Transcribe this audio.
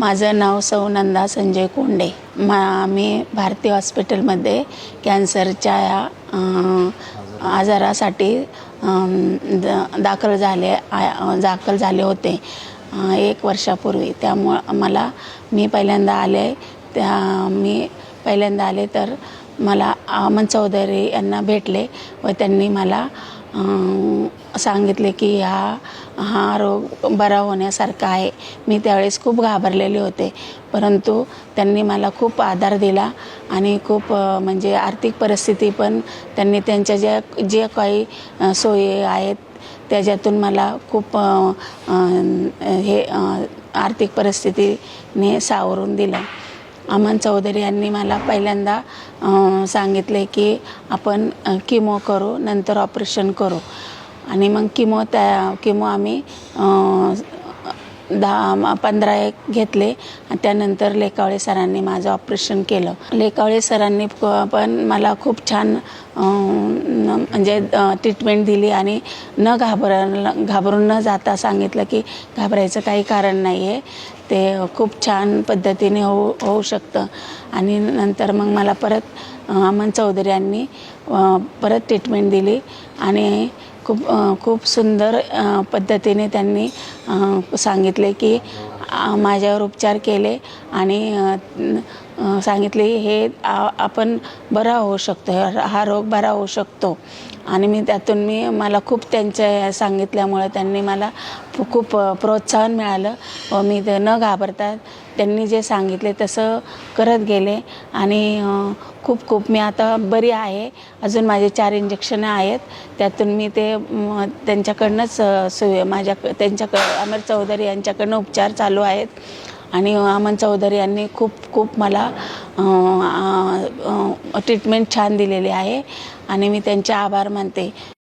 माझं नाव सौ नंदा संजय कोंडे. मा मी भारती हॉस्पिटलमध्ये कॅन्सरच्या या आजारासाठी द दाखल झाले आ- दाखल झाले होते एक वर्षापूर्वी. त्यामुळं मला मी पहिल्यांदा आले त्या मी पहिल्यांदा आले तर मला अमन चौधरी यांना भेटले व त्यांनी मला सांगितले की हा हा रोग बरा होण्यासारखा आहे. मी त्यावेळेस खूप घाबरलेले होते. परंतु त्यांनी मला खूप आधार दिला आणि खूप म्हणजे आर्थिक परिस्थिती पण त्यांनी त्यांच्या ज्या जे काही सोयी आहेत त्याच्यातून मला खूप हे आर्थिक परिस्थितीने सावरून दिलं. अमन चौधरी यांनी मला पहिल्यांदा सांगितले की आपण किमो करू नंतर ऑपरेशन करू. आणि मग किमो त्या किमो आम्ही दहा पंधरा एक घेतले. आणि त्यानंतर लेकावळे सरांनी माझं ऑपरेशन केलं. लेकावळे सरांनी पण मला खूप छान न- म्हणजे ट्रीटमेंट दिली आणि न घाबर घाबरून न जाता सांगितलं की घाबरायचं काही कारण नाही आहे ते खूप छान पद्धतीने होऊ होऊ शकतं. आणि नंतर मग मला परत अमन चौधरी यांनी परत ट्रीटमेंट दिली. आणि खूप खूप सुंदर पद्धतीने त्यांनी सांगितले की माझ्यावर उपचार केले आणि सांगितले हे आ- आपण बरा होऊ शकतो हा रोग बरा होऊ शकतो. आणि मी त्यातून मी मला खूप त्यांच्या सांगितल्यामुळं त्यांनी मला खूप प्रोत्साहन मिळालं. व मी ते न घाबरता त्यांनी जे सांगितले तसं करत गेले. आणि खूप खूप मी आता बरी आहे. अजून माझे चार इंजेक्शनं आहेत. त्यातून मी ते त्यांच्याकडनंच अं, सुय माझ्या त्यांच्याकडं अमर चौधरी यांच्याकडनं उपचार चालू आहेत. आणि अमन चौधरी यांनी खूप खूप मला ट्रीटमेंट छान दिलेली आहे. आणि मी त्यांचे आभार मानते.